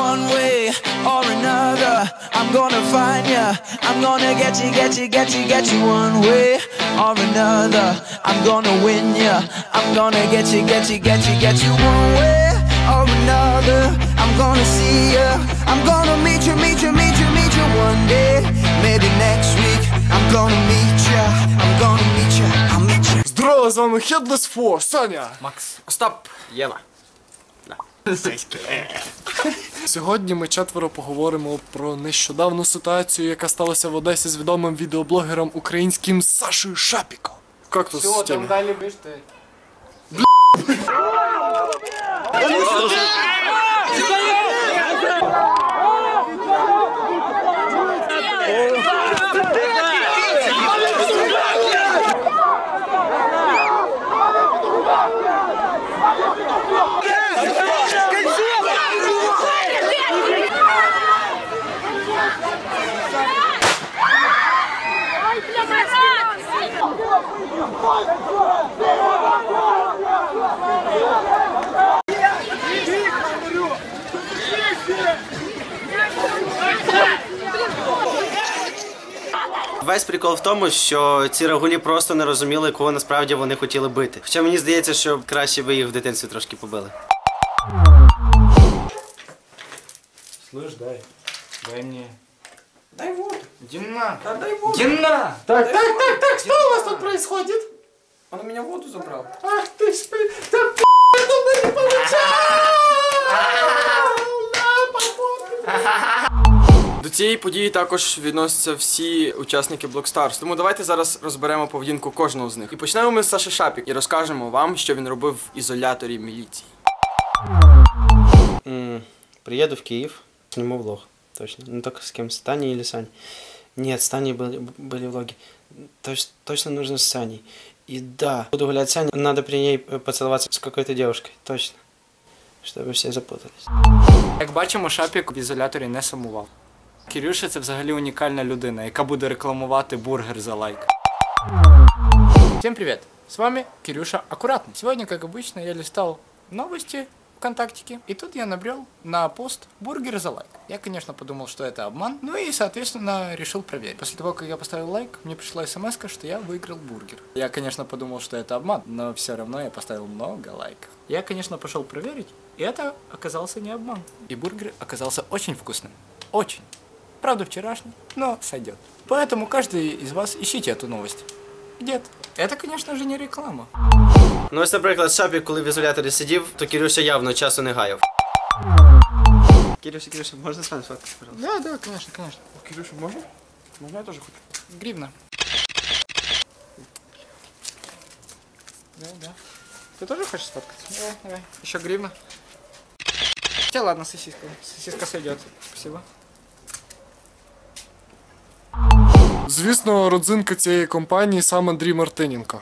one way or another. I'm gonna find ya. I'm gonna get you, get you, get you, get you one way or another. I'm gonna win ya. I'm gonna get you, get you, get you, get you one way or another. I'm gonna see ya. I'm gonna meet you, meet you, meet you, meet you one day. Maybe next week. I'm gonna meet ya. I'm gonna meet ya. I'll meet ya. Здорово, з вами Headless Four, Саня. Макс. Остап. Єна. Сьогодні ми четверо поговоримо про нещодавну ситуацію, яка сталася в Одесі з відомим відеоблогером українським Сашою Шапіко. Як тут з там далі вишти. Весь прикол в тому, що ці рагулі просто не розуміли, кого насправді вони хотіли бити. Хоча мені здається, що краще би їх в дитинстві трошки побили. Слышь, дай. Дай мне. Дай воду. Иди на. Да дай воду. Иди на. Так, так, так, так, що у вас тут происходит? Он у меня воду забрал. Ах ти ж. Та пи... не получав! На, попутки! До цієї події також відносяться всі учасники Blockstars. Тому давайте зараз розберемо поведінку кожного з них. І почнемо ми з Саши Шапік і розкажемо вам, що він робив в ізоляторі міліції. М, Приеду в Киев, сниму влог, точно. Ну только с кем, с Таней или Саней? Нет, с Таней были, были влоги. Точ- точно нужно с Саней. И да, буду гулять с Саней, надо при ней э, поцеловаться с какой-то девушкой, точно. Чтобы все запутались. Як бачимо, Шапік в ізоляторі не сумував. Кирюша це взагалі унікальна людина, яка буде рекламувати бургер за лайк. Всем привет! С вами Кирюша Аккуратный. Сегодня, как обычно, я листал новости ВКонтактике, и тут я набрел на пост бургер за лайк. Я, конечно, подумал, что это обман, ну и, соответственно, решил проверить. После того, как я поставил лайк, мне пришла смс что я выиграл бургер. Я, конечно, подумал, что это обман, но все равно я поставил много лайков. Я, конечно, пошел проверить, и это оказался не обман. И бургер оказался очень вкусным. Очень. Правда, вчерашний, но сойдет. Поэтому каждый из вас ищите эту новость. Дед, это, конечно же, не реклама. Ну ось, наприклад, Шапік, коли в ізоляторі сидів, то Кирюша явно часу не гаяв. Кирюша, Кирюша, можна з вами сфоткатися, пожалуйста? Да, да, конечно, конечно. Кирюша, можно? Можно я тоже хочу? Гривна. Да, да. Ты тоже хочешь сфоткаться? Давай, давай. Еще гривна. Хотя ладно, сосиска. Сосиска сойдет. Спасибо. Звісно, родзинка цієї компанії сам Андрій Мартиненко.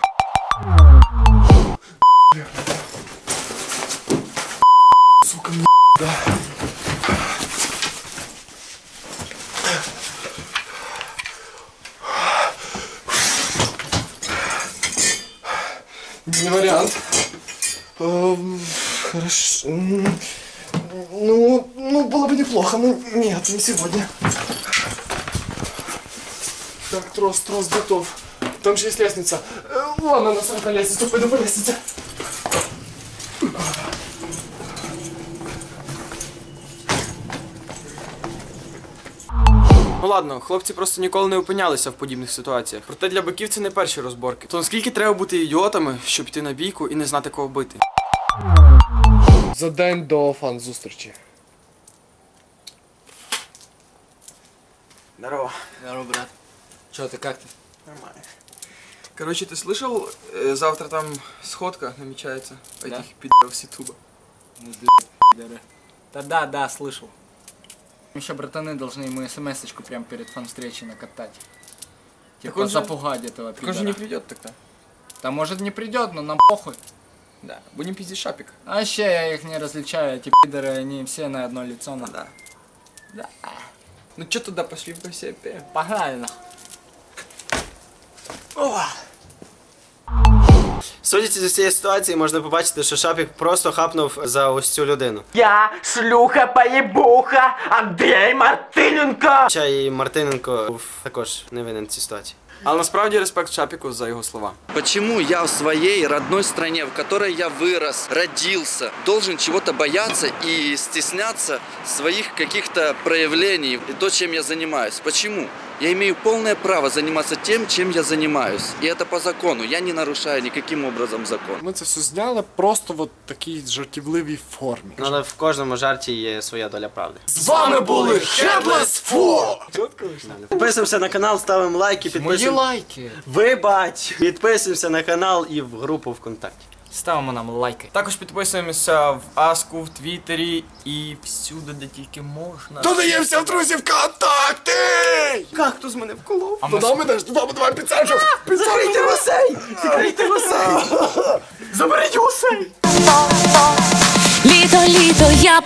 Сука, м***, да. Не вариант. Эм, Хорошо. М, Ну, ну, было бы неплохо, но нет, не сегодня. Так, трос, трос готов. Там же есть лестница. Э, Ладно, на самом лестницу, пойду по лестнице. Ну ладно, хлопці просто ніколи не опинялися в подібних ситуаціях. Проте для биків це не перші розборки. То наскільки треба бути ідіотами, щоб йти на бійку і не знати кого бити? За день до фан-зустрічі. Здорово. Здорово, брат. Че ты, как ты? Нормально. Короче, ты слышал, э, завтра там сходка намечается Да? этих пидоров с Ютуба? Да, да, да, слышал. Еще братаны должны ему смс-очку прям перед фан-встречей накатать. Типа он же- запугать этого Так он же не пидора. придет тогда. Да может не придет, но нам похуй. Да. Будем пиздить шапик. А Вообще я их не различаю, эти пидоры, они все на одно лицо. На... Да. Да. Ну что туда пошли по себе? Погнали нахуй. Судячи з цієї ситуації, можна побачити, що Шапік просто хапнув за ось цю людину. Я шлюха-поебуха Андрей Мартыненко! Хоча і Мартиненко був також не винен в цій ситуації. Але насправді респект Шапіку за його слова. Почему я в своей родной стране, в которой я вырос, родился, должен чего-то бояться и стесняться своих каких-то проявлений и то, чем я занимаюсь? Почему? Я имею полное право заниматься тем, чем я занимаюсь. И это по закону. Я не нарушаю никаким образом закон. Ми це все зняли просто в от такій жартівливій формі. Ну, але в кожному жарті є своя доля правди. З вами були Headless Four! Підписуємося на канал, ставимо лайки, Мої підписуємося. лайки. Вибач! Підписуємося на канал і в групу ВКонтакті. Ставимо нам лайки. Також підписуємося в Аску, в Твіттері і всюди, де тільки можна. Додаємося в друзі ВКонтакті! Кактус мене вколов. Додому теж, додому, давай підсаджу! Підсаджу! гусей! Закрийте гусей! Заберіть гусей! Літо, літо, я